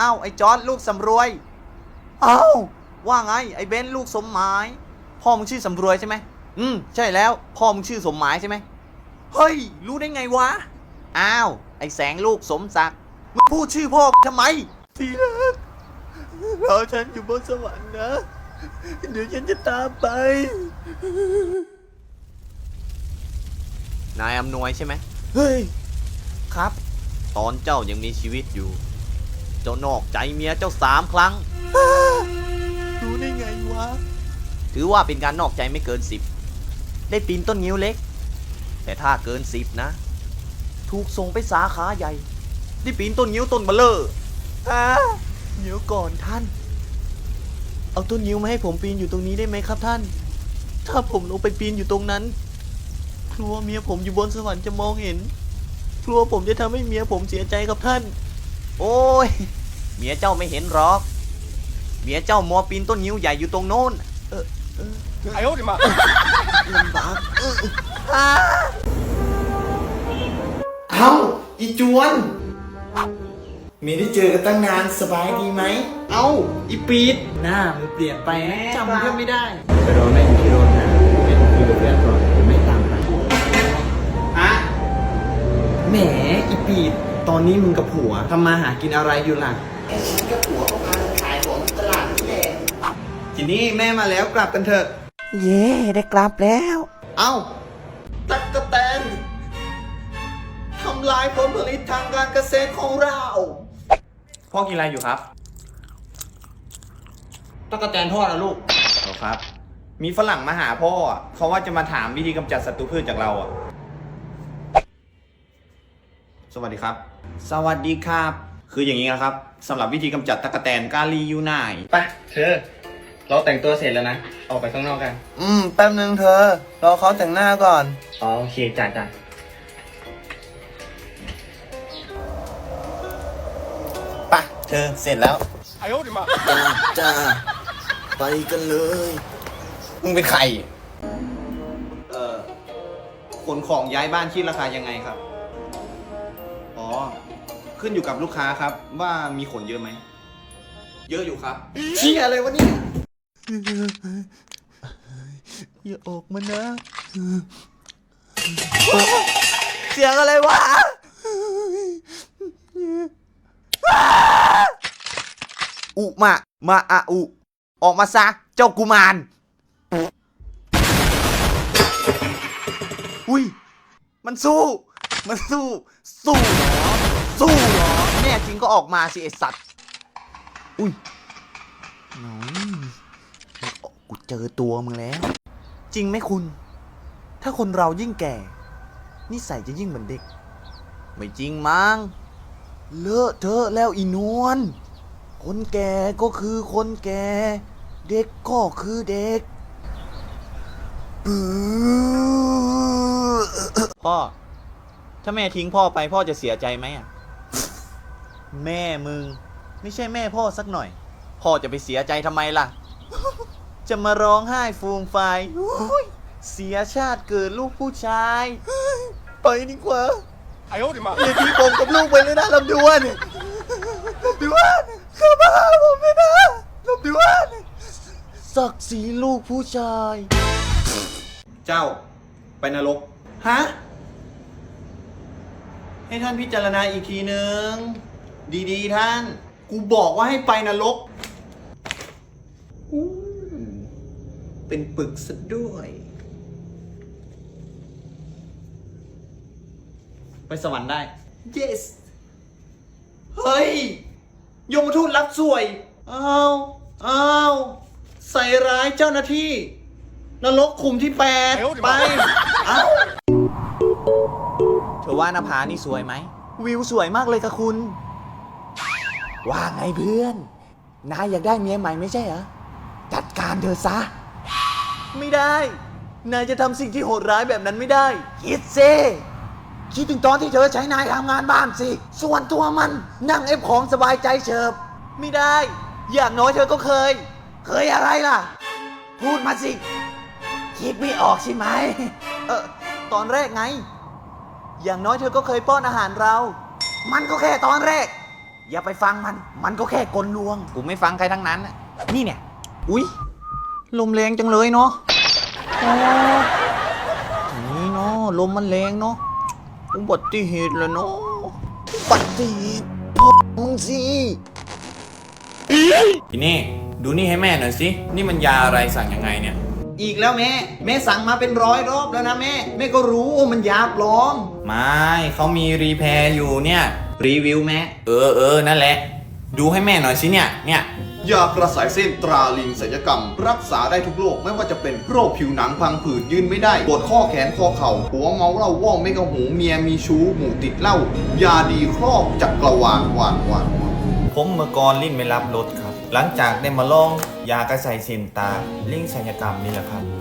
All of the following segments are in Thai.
อ้าวไอ้จอร์ดลูกสำรวยอ้าวว่าไงไอ้เบนซ์ลูกสมหมาย พ่อมึงชื่อสำรวยใช่ไหมอืมใช่แล้วพ่อมึงชื่อสมหมายใช่ไหมเฮ้ย รู้ได้ไงวะอ้าวไอ้แสงลูกสมศักดิ์มึงพูดชื่อพ่อทำไมทีรักรอฉันอยู่บนสวรรค์นะ เดี๋ยวฉันจะตามไป นายอำนวยใช่ไหมเฮ้ย ครับ ตอนเจ้ายังมีชีวิตอยู่ เจ้านอกใจเมียเจ้าสามครั้ง รู้ได้ไงวะ ถือว่าเป็นการนอกใจไม่เกินสิบ ได้ปีนต้นงิ้วเล็ก แต่ถ้าเกินสิบนะ ถูกส่งไปสาขาใหญ่ ได้ปีนต้นงิ้วต้นเบลเลอร์อ่าเดี๋ยวก่อนท่าน เอาต้นงิ้วมาให้ผมปีนอยู่ตรงนี้ได้ไหมครับท่าน ถ้าผมลงไปปีนอยู่ตรงนั้นกลัวเมียผมอยู่บนสวรรค์จะมองเห็นกลัวผมจะทำให้เมียผมเสียใจกับท่าน โอ้ย เมียเจ้าไม่เห็นหรอก เมียเจ้ามัวปีนต้นนิ้วใหญ่อยู่ตรงโน้น เออเออไอ้โอ้ดิมาลำบากเอ้าอีจวนไม่ได้เจอกันตั้งนานสบายดีไหม เอ้าอีปีดหน้ามันเปลี่ยนไปจำเพื่นไม่ได้ไปรอแม่อยู่ที่รถนะไปคุยกับเพื่อนก่อนจะไม่ตามไปฮะแหมอีปีด ตอนนี้มึงกับผัวทำมาหากินอะไรอยู่ล่ะฉันกับผัวก็มาขายของตลาดนี่แหละทีนี้แม่มาแล้วกลับกันเถอะ เย่ได้กลับแล้ว เอ้า ตักกะแตนทำลายผลผลิตทางการเกษตรของเรา พ่อกินอะไรอยู่ครับตักกะแตนทอดนะลูกครับ มีฝรั่งมาหาพ่ออะเขาว่าจะมาถามวิธีกำจัดศัตรูพืชจากเราอะสวัสดีครับ สวัสดีครับ คืออย่างนี้นะครับสำหรับวิธีกำจัดตะกะแตนกาลียูไนไปเธอ เราแต่งตัวเสร็จแล้วนะ ออกไปข้างนอกกัน อืม แป๊บนึงเธอ รอเขาแต่งหน้าก่อน อ๋อโอเคจัดจ้ะไปะเธอเสร็จแล้วจ้าจ้าไปกันเลย มึงเป็นใคร เอ่อขนของย้ายบ้านคิดราคายังไงครับ ขึ้นอยู่กับลูกค้าครับ ว่ามีขนเยอะไหม เยอะอยู่ครับ เชี่ยอะไรวะเนี่ยอย่าออกมานะ เสียงอะไรวะ อุมา มาอะอุ ออกมาซะ เจ้ากุมาร อุ้ย มันสู้ มันสู้ สู้ น่จริงก็ออกมาสิไอสัตว์ อุ้ยน้อยกูเจอตัวมึงแล้ว จริงไหมคุณ ถ้าคนเรายิ่งแก่ นิสัยจะยิ่งเหมือนเด็ก ไม่จริงมั้ง เลอะเทอะแล้วอีนวล คนแก่ก็คือคนแก่ เด็กก็คือเด็กปื้อพ่อ ถ้าแม่ทิ้งพ่อไปพ่อจะเสียใจไหมอะ แม่มึง ไม่ใช่แม่พ่อสักหน่อย พ่อจะไปเสียใจทำไมล่ะ จะมาร้องไห้ฟูมไฟเสียชาติเกิดลูกผู้ชาย ไปดีกว่าไอ้โอ้ดิมาอย่ผมกับลูกไปเลยนะลำดวนลำดวนข้ามาาผมเลยนะลำดวนศักดิ์ศรีลูกผู้ชาย เจ้า ไปนรก ฮะ ให้ท่านพิจารณาอีกทีนึง ดีๆ ท่าน กูบอกว่าให้ไปนรกอู้เป็นปึกซะด้วย ไปสวรรค์ได้ yes เฮ้ย ยมทูตรับสวย อ้าว อ้าว ใส่ร้ายเจ้าหน้าที่ นรกขุมที่แปดไปเอ้าเธอว่าหน้าผานี่สวยไหม วิวสวยมากเลยค่ะคุณ ว่าไงเพื่อน นายอยากได้เมียใหม่ไม่ใช่เหรอ จัดการเธอซะ ไม่ได้ นายจะทำสิ่งที่โหดร้ายแบบนั้นไม่ได้ คิดซิคิดถึงตอนที่เธอใช้นายทำงานบ้านสิ ส่วนตัวมันนั่งเอฟของสบายใจเฉิบ ไม่ได้ อย่างน้อยเธอก็เคย เคยอะไรล่ะ พูดมาสิ คิดไม่ออกใช่ไหม เออ ตอนแรกไง อย่างน้อยเธอก็เคยป้อนอาหารเรา มันก็แค่ตอนแรก อย่าไปฟังมัน มันก็แค่กลลวง กูไม่ฟังใครทั้งนั้นน่ะนี่เนี่ย อุ๊ย ลมแรงจังเลยเนาะโอ้นี่เนาะลมมันแรงเนาะ อุบัติเหตุเลยเนาะ อุบัติเหตุพ่อมึงสิทีนี่ดูนี่ให้แม่หน่อยสิ นี่มันยาอะไรสั่งยังไงเนี่ย อีกแล้วแม่ แม่สั่งมาเป็นร้อยรอบแล้วนะแม่ แม่ก็รู้ว่ามันยาปลอม ไม่เขามีรีแพร์อยู่เนี่ย รีวิวแม่เออเออนั่นแหละ ดูให้แม่หน่อยสิเนี่ย เนี่ย ยากระสายเส้นตราลิงศัลยกรรม รักษาได้ทุกโรคไม่ว่าจะเป็นโรคผิวหนังพังผืดยืนไม่ได้ปวดข้อแขนข้อเข่าหัวเมาเหล้าว่องไม่กระหูเมียมีชู้หมู่ติดเหล้ายาดีครอบจักรวาลวานวานวานผมเมื่อก่อนลิ้นไม่รับรสครับ หลังจากได้มาลองยากระใสเซนตาลิ้นศัลยกรรมนี่แหละครับ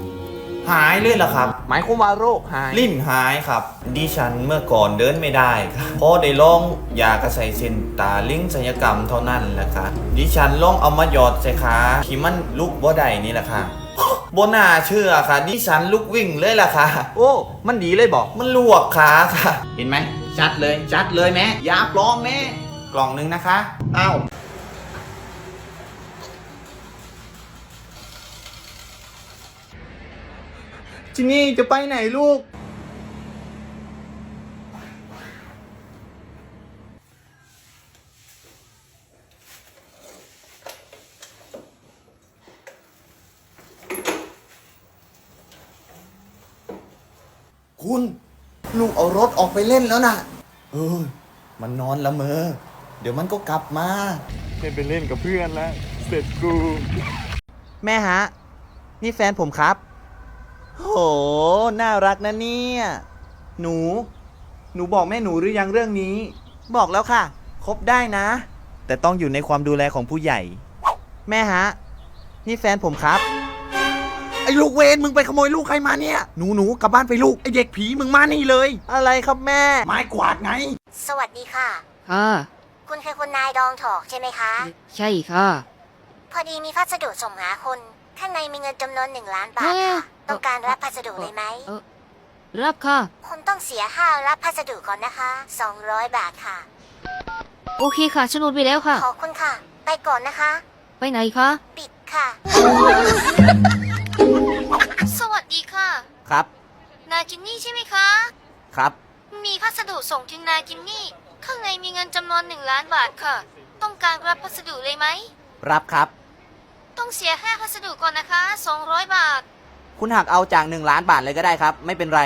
หายเลยเหรอครับ หมายความว่าโรคหาย ลิ้นหายครับ ดิฉันเมื่อก่อนเดินไม่ได้ครับพอได้ลองยากระใสเซนตาลิ้นศัลยกรรมเท่านั้นแหละครับดิฉันลองเอามาหยอดใส่ขาที่มันลุกบ่ได้นี่แหละค่ะบน่าเชื่อค่ะ ดิฉันลุกวิ่งเลยล่ะค่ะ โอ้ มันดีเลยบอก มันลวกขาค่ะ เห็นไหมชัดเลยชัดเลยแม่ยาปลอมแม่กล่องนึงนะคะอ้าว จินี่จะไปไหนลูก คุณลูกเอารถออกไปเล่นแล้วนะเออ มันนอนละเมอ เดี๋ยวมันก็กลับมา ไม่ไปเล่นกับเพื่อนแล้ว เสร็จกู แม่ฮะ นี่แฟนผมครับ โห น่ารักนะเนี่ย หนู หนูบอกแม่หนูหรือยังเรื่องนี้ บอกแล้วค่ะ คบได้นะ แต่ต้องอยู่ในความดูแลของผู้ใหญ่ แม่ฮะ นี่แฟนผมครับ ไอ้ลูกเวนมึงไปขโมยลูกใครมาเนี่ย หนูหนูกลับบ้านไปลูก ไอ้เด็กผีมึงมานี่เลย อะไรครับแม่ ไม้กวาดไง สวัสดีค่ะ ค่ะ คุณคือคุณนายดองถอกใช่ไหมคะ ใช่ค่ะ พอดีมีพัสดุส่งหาคุณ ข้างในมีเงินจำนวนหนึ่งล้านบาทเฮ้ยค่ะ ต้องการรับพัสดุเลยไหม เออรับค่ะคุณต้องเสียค่ารับพัสดุก่อนนะคะ 200 บาทค่ะ โอเคค่ะฉันโอนไปแล้วค่ะ ขอบคุณค่ะ ไปก่อนนะคะ ไปไหนคะปิดค่ะ สวัสดีค่ะ ครับ นายจินนี่ใช่ไหมคะ ครับ มีพัสดุส่งถึงนายจินนี่ ข้างในมีเงินจำนวนหนึ่งล้านบาทค่ะ ต้องการรับพัสดุเลยไหม รับครับ ต้องเสียค่าพัสดุก่อนนะคะ 200 บาท คุณหักเอาจากหนึ่งล้านบาทเลยก็ได้ครับ ไม่เป็นไร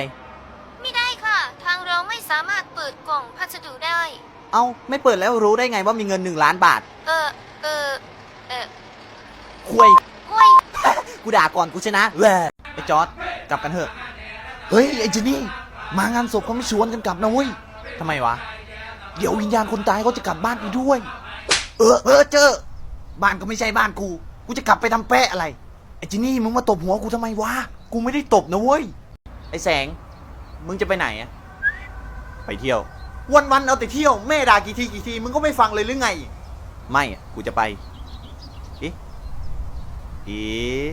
ไม่ได้ค่ะ ทางเราไม่สามารถเปิดกล่องพัสดุได้ เอาไม่เปิดแล้วรู้ได้ไงว่ามีเงินหนึ่งล้านบาทเออเออเออคุยห้วยกูด่าก่อนกูชนะแหวไอ้จอร์ดกลับกันเถอะ เฮ้ย ไอ้เจนี่ มางานศพเขาไม่ชวนกันกลับนะเว้ย ทำไมวะ เดี๋ยววิญญาณคนตายเขาจะกลับบ้านไปด้วย เออเออเจอ บ้านก็ไม่ใช่บ้านกู กูจะกลับไปทำแปะอะไร ไอ้เจนี่มึงมาตบหัวกูทำไมวะ กูไม่ได้ตบนะเว้ย ไอ้แสง มึงจะไปไหนอะไปเที่ยว วันวันๆเอาแต่เที่ยวแม่ด่ากี่ทีกี่ทีมึงก็ไม่ฟังเลยหรือไง ไม่อะกูจะไป เอ๊ะ เอ๊ะ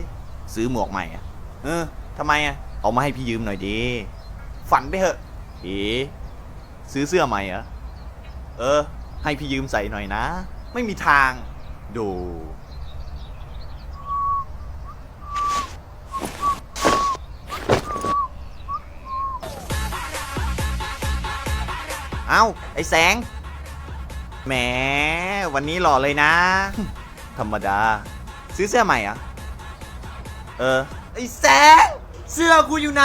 ซื้อหมวกใหม่อะเออทำไมอะเอามาให้พี่ยืมหน่อยดีฝันไปเถอะ เอ๊ะซื้อเสื้อใหม่เหรอ เออ ให้พี่ยืมใส่หน่อยนะ ไม่มีทาง ดู เอ้า ไอ้แสง แหม วันนี้หล่อเลยนะ ธรรมดา ซื้อเสื้อใหม่เหรอะ เออ ไอ้แสง เสื้อกูอยู่ไหน